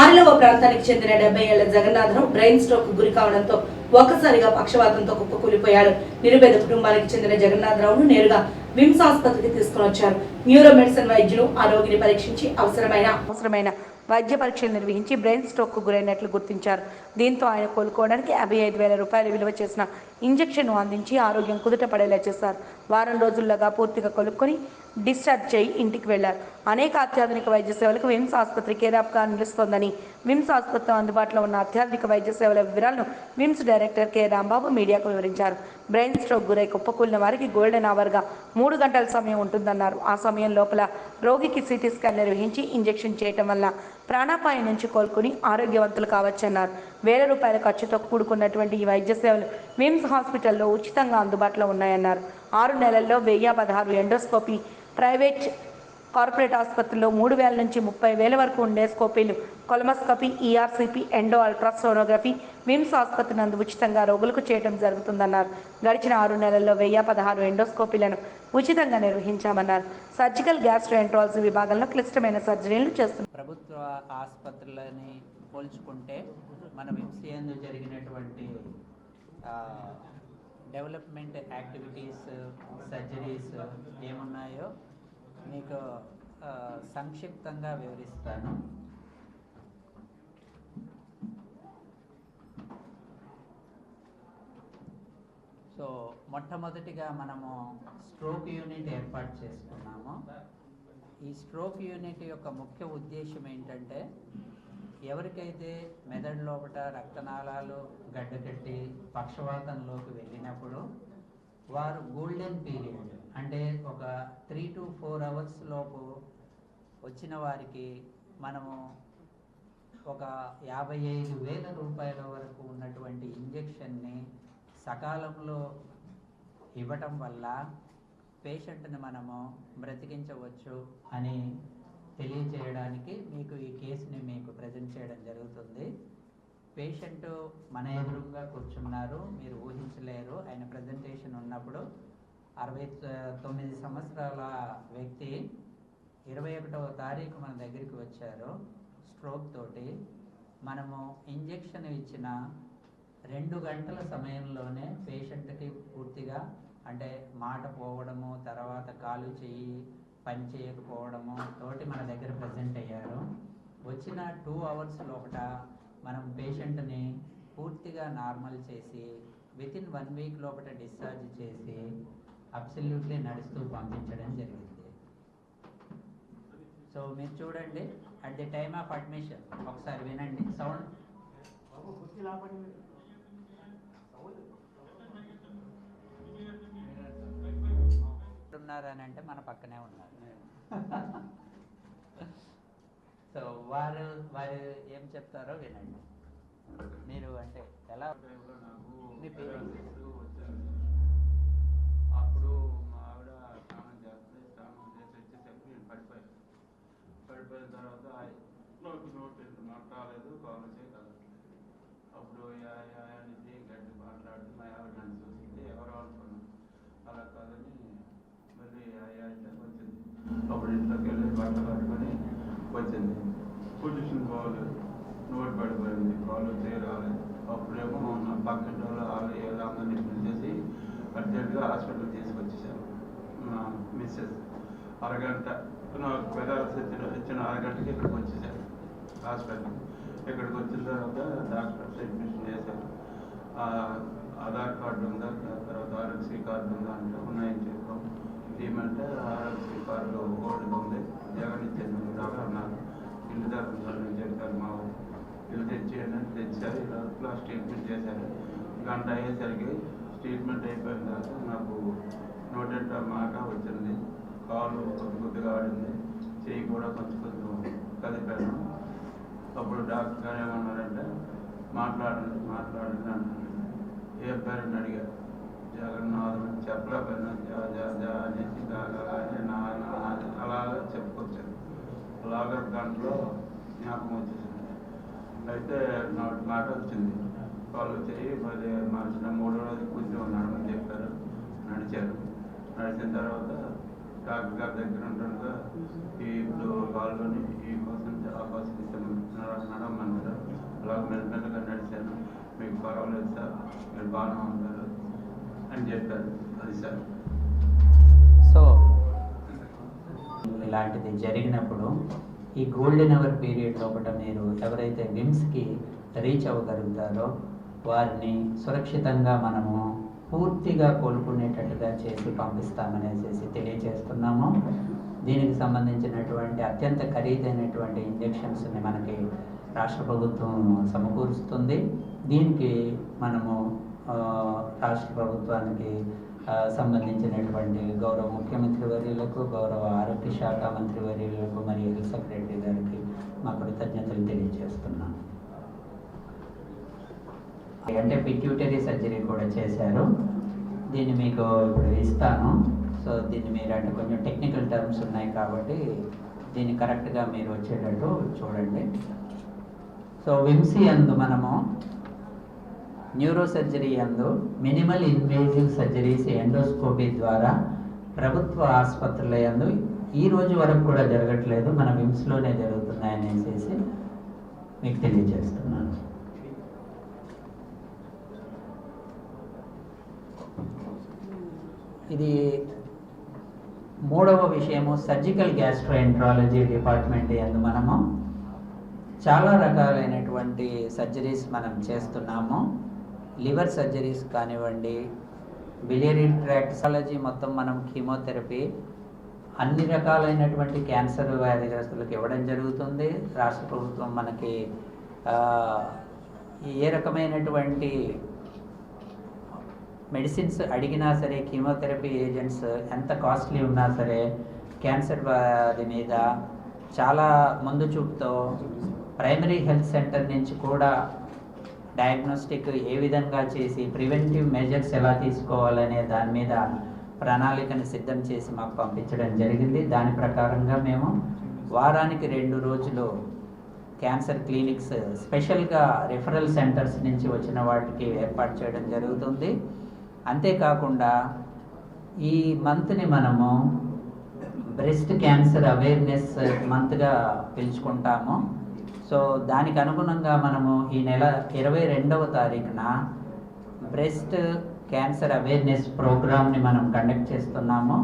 ఆరలవ ప్రాంతానికి చెందిన డెబ్బై ఏళ్ళ జగన్నాథరం బ్రెయిన్ స్ట్రోక్ గురి కావడంతో ఒక్కసారిగా పక్షవాతంతో కుప్పకూలిపోయాడు. నిరుపేద కుటుంబానికి చెందిన జగన్నాథరావును నేరుగా విమ్స్ ఆసుపత్రికి తీసుకుని వచ్చారు. న్యూరో మెడిసిన్ వైద్యులు ఆ రోగిని పరీక్షించి అవసరమైన అవసరమైన వైద్య పరీక్షలు నిర్వహించి బ్రెయిన్ స్ట్రోక్కు గురైనట్లు గుర్తించారు. దీంతో ఆయన కోలుకోవడానికి యాభై ఐదు వేల రూపాయలు విలువ చేసిన ఇంజెక్షన్ను అందించి ఆరోగ్యం కుదుట పడేలా చేశారు. వారం రోజుల్లోగా పూర్తిగా కొలుక్కొని డిశ్చార్జ్ చేయి ఇంటికి వెళ్ళారు. అనేక అత్యాధునిక వైద్య సేవలకు విమ్స్ ఆసుపత్రి కేరాప్గా నిలుస్తోందని విమ్స్ ఆసుపత్రిలో అందుబాటులో ఉన్న అత్యాధునిక వైద్య సేవల వివరాలను విమ్స్ డైరెక్టర్ కె. రాంబాబు మీడియాకు వివరించారు. బ్రెయిన్ స్ట్రోక్ గురై కుప్పకూలిన వారికి గోల్డెన్ అవర్గా మూడు గంటల సమయం ఉంటుందన్నారు. ఆ సమయం లోపల రోగికి సిటీ స్కాన్ నిర్వహించి ఇంజెక్షన్ చేయటం వల్ల ప్రాణాపాయం నుంచి కోలుకుని ఆరోగ్యవంతులు కావచ్చన్నారు. వేల రూపాయల ఖర్చుతో కూడుకున్నటువంటి ఈ వైద్య సేవలు విమ్స్ హాస్పిటల్లో ఉచితంగా అందుబాటులో ఉన్నాయన్నారు. ఆరు నెలల్లో వెయ్యి పదహారు ఎండోస్కోపీ ప్రైవేట్ కార్పొరేట్ ఆసుపత్రుల్లో మూడు వేల నుంచి ముప్పై వేల వరకు ఉండే స్కోపీలు colonoscopy ERCP endo ultrasonography VIMS ఆసుపత్రి నందు ఉచితంగా రోగులకు చేయడం జరుగుతుందన్నారు. గడిచిన ఆరు నెలల్లో వెయ్యి పదహారు ఎండోస్కోపీలను ఉచితంగా నిర్వహించామన్నారు. సర్జికల్ గ్యాస్ట్రోఎంట్రాలజీ విభాగంలో క్లిష్టమైన సర్జరీలు చేస్తున్నారు. ప్రభుత్వ ఆసుపత్రులని పోల్చుకుంటే మన విమ్స్ జరిగినటువంటి డెవలప్మెంట్ యాక్టివిటీస్ సర్జరీస్ ఏమున్నాయో మీకు సంక్షిప్తంగా వివరిస్తాను. సో మొట్టమొదటిగా మనము స్ట్రోక్ యూనిట్ ఏర్పాటు చేసుకున్నాము. ఈ స్ట్రోక్ యూనిట్ యొక్క ముఖ్య ఉద్దేశం ఏంటంటే ఎవరికైతే మెదడు లోపట రక్తనాళాలు గడ్డకట్టి పక్షవాతంలోకి వెళ్ళినప్పుడు వారు గోల్డెన్ పీరియడ్ అంటే ఒక త్రీ టు ఫోర్ అవర్స్ లోపు వచ్చిన వారికి మనము ఒక యాభై ఐదు వేల రూపాయల వరకు ఉన్నటువంటి ఇంజెక్షన్ని సకాలంలో ఇవ్వటం వల్ల పేషెంట్ని మనము బ్రతికించవచ్చు అని తెలియజేయడానికి మీకు ఈ కేసుని మీకు ప్రజెంట్ చేయడం జరుగుతుంది. పేషెంట్ మన ఎదురుగా కూర్చున్నారు మీరు ఊహించలేరు. ఆయన ప్రజెంటేషన్ ఉన్నప్పుడు అరవై తొమ్మిది సంవత్సరాల వ్యక్తి ఇరవై ఒకటవ తారీఖు మన దగ్గరికి వచ్చారు స్ట్రోక్ తోటి. మనము ఇంజెక్షన్ ఇచ్చిన రెండు గంటల సమయంలోనే పేషెంట్కి పూర్తిగా అంటే మాట పోవడము తర్వాత కాలు చెయ్యి పని చేయకపోవడము తోటి మన దగ్గర ప్రజెంట్ అయ్యారు. వచ్చిన టూ అవర్స్ లోపల మనం పేషెంట్ని పూర్తిగా నార్మల్ చేసి విత్ ఇన్ వన్ వీక్ లోపల డిశ్చార్జ్ చేసి అబ్సల్యూట్లీ నడుస్తూ పంపించడం జరిగింది. సో మీరు చూడండి at the time of admission ఒకసారి వినండి. సౌండ్ ఉన్నారని అంటే మన పక్కనే ఉన్నారు. సో వారు వారు ఏం చెప్తారో వినండి. మీరు అంటే ఎలా? మీ. అప్పుడు మా ఆవిడ స్నానం చేస్తే స్నానం చేసి వచ్చేసరికి నేను పడిపోయాను. పడిపోయిన తర్వాత నోటి నోటి మాట రాలేదు కాలు చేయగలదు అప్పుడు యా యా అనేసి గట్టి మాట్లాడుతూ మా ఆవిడ నన్ను చూసింది ఎవరో అనుకున్నాను. అలా కాదని అయ్యా అంటే వచ్చింది. అప్పుడు ఇంట్లోకి వెళ్ళి బట్టలు కట్టుకొని వచ్చింది. పొజిషన్ బాగోలేదు నోటి పడిపోయింది. కాళ్ళు చేరాలి అప్పుడేమో నా పక్కన వాళ్ళు వాళ్ళు ఏదో అందరినీ పిలిచేసి అర్జెంటుగా హాస్పిటల్ తీసుకొచ్చేసాను మా మిస్సెస్. అరగంట నాకు పెదాల్సి ఇచ్చిన ఇచ్చిన అరగంటకి ఇక్కడికి వచ్చేసాను హాస్పిటల్ ఇక్కడికి వచ్చిన తర్వాత డాక్టర్స్ అడ్మిషన్ చేశారు. ఆధార్ కార్డు ఉందా? తర్వాత ఆరోగ్యశ్రీ కార్డు ఉందా? అంటే ఉన్నాయని చెప్పాం. ఏమంటే ఆరోగ్యశ్రీ కార్డు ఓల్డ్ ఉంది జగన్ ఇచ్చేది దాకా అన్నారు ఇల్లు దాకా చెప్పారు మా ఇల్లు తెచ్చేయండి అని తెచ్చారు. ఇలా ట్రీట్మెంట్ చేశారు. గంట అయ్యేసరికి ట్రీట్మెంట్ అయిపోయిన తర్వాత నాకు నోటెంట మాట వచ్చింది. కాలు కొద్ది కొద్దిగా ఆడింది. చెయ్యి కూడా కొంచెం కొంచెం కదిపాను. అప్పుడు డాక్టర్ గారు ఏమన్నారంటే మాట్లాడండి మాట్లాడండి అన్నారు. ఏ పేరెంట్ అడిగారు. జగన్నాథుడు అని చెప్పలేకపోయినా జా జా జా అనేసి అలాగే అలాగా చెప్పుకొచ్చాను అలాగా దాంట్లో జ్ఞాపకం వచ్చేసింది. అయితే నా మాట వచ్చింది. వాళ్ళు చెయ్యి మరి మనిషిన మూడో రోజు కొంచెం నడమని చెప్పారు. నడిచారు. నడిచిన తర్వాత డాక్టర్ గారి దగ్గర ఉంటుండగా ఈ ఇప్పుడు వాళ్ళని ఈ కోసం ఆ కోసం నడ బాగా మెల్లమెల్లగా నడిచాను. మీకు పర్వాలేదు సార్. మీరు బాగానే ఉంటారు. అని చెప్పారు. అది సార్. సో ఇలాంటిది జరిగినప్పుడు ఈ గోల్డెన్ అవర్ పీరియడ్ లోపల మీరు ఎవరైతే విమ్స్కి రీచ్ అవ్వగలుగుతారో వారిని సురక్షితంగా మనము పూర్తిగా కోలుకునేటట్టుగా చేసి పంపిస్తామనేసి తెలియజేస్తున్నాము. దీనికి సంబంధించినటువంటి అత్యంత ఖరీదైనటువంటి ఇంజెక్షన్స్ని మనకి రాష్ట్ర ప్రభుత్వం సమకూరుస్తుంది. దీనికి మనము రాష్ట్ర ప్రభుత్వానికి సంబంధించినటువంటి గౌరవ ముఖ్యమంత్రి వర్యులకు గౌరవ ఆరోగ్య శాఖ మంత్రి వర్యులకు మరియు హెల్త్ సెక్రటరీ గారికి మా కృతజ్ఞతలు తెలియజేస్తున్నాను. అంటే పిట్యూటరీ సర్జరీ కూడా చేశారు. దీన్ని మీకు ఇప్పుడు ఇస్తాను. సో దీన్ని మీరు అంటే కొంచెం టెక్నికల్ టర్మ్స్ ఉన్నాయి కాబట్టి దీన్ని కరెక్ట్గా మీరు వచ్చేటట్టు చూడండి. సో విమ్సీ అందు మనము న్యూరో సర్జరీ అందు మినిమల్ ఇన్వేజివ్ సర్జరీస్ ఎండోస్కోపీ ద్వారా ప్రభుత్వ ఆసుపత్రుల యందు ఈ రోజు వరకు కూడా జరగట్లేదు. మన విమ్స్లోనే అనేసి మీకు తెలియజేస్తున్నాను. ఇది మూడవ విషయము. సర్జికల్ గ్యాస్ట్రోఎంట్రాలజీ డిపార్ట్మెంట్ ఎందు మనము చాలా రకాలైనటువంటి సర్జరీస్ మనం చేస్తున్నాము. లివర్ సర్జరీస్ కానివ్వండి బిలియరీ ట్రాక్సాలజీ మొత్తం మనం కీమోథెరపీ అన్ని రకాలైనటువంటి క్యాన్సర్ వ్యాధిగ్రస్తులకు ఇవ్వడం జరుగుతుంది. రాష్ట్ర ప్రభుత్వం మనకి ఏ రకమైనటువంటి మెడిసిన్స్ అడిగినా సరే కీమోథెరపీ ఏజెంట్స్ ఎంత కాస్ట్లీ ఉన్నా సరే క్యాన్సర్ వ్యాధి మీద చాలా ముందు చూపుతో ప్రైమరీ హెల్త్ సెంటర్ నుంచి కూడా డయాగ్నోస్టిక్ ఏ విధంగా చేసి ప్రివెంటివ్ మెజర్స్ ఎలా తీసుకోవాలనే దాని మీద ప్రణాళికను సిద్ధం చేసి మాకు పంపించడం జరిగింది. దాని ప్రకారంగా మేము వారానికి రెండు రోజులు క్యాన్సర్ క్లినిక్స్ స్పెషల్గా రిఫరల్ సెంటర్స్ నుంచి వచ్చిన వాటికి ఏర్పాటు చేయడం జరుగుతుంది. అంతేకాకుండా ఈ మంత్ని మనము బ్రెస్ట్ క్యాన్సర్ అవేర్నెస్ మంత్గా పిలుచుకుంటాము. సో దానికి అనుగుణంగా మనము ఈ నెల ఇరవై రెండవ తారీఖున బ్రెస్ట్ క్యాన్సర్ అవేర్నెస్ ప్రోగ్రామ్ని మనం కండక్ట్ చేస్తున్నాము.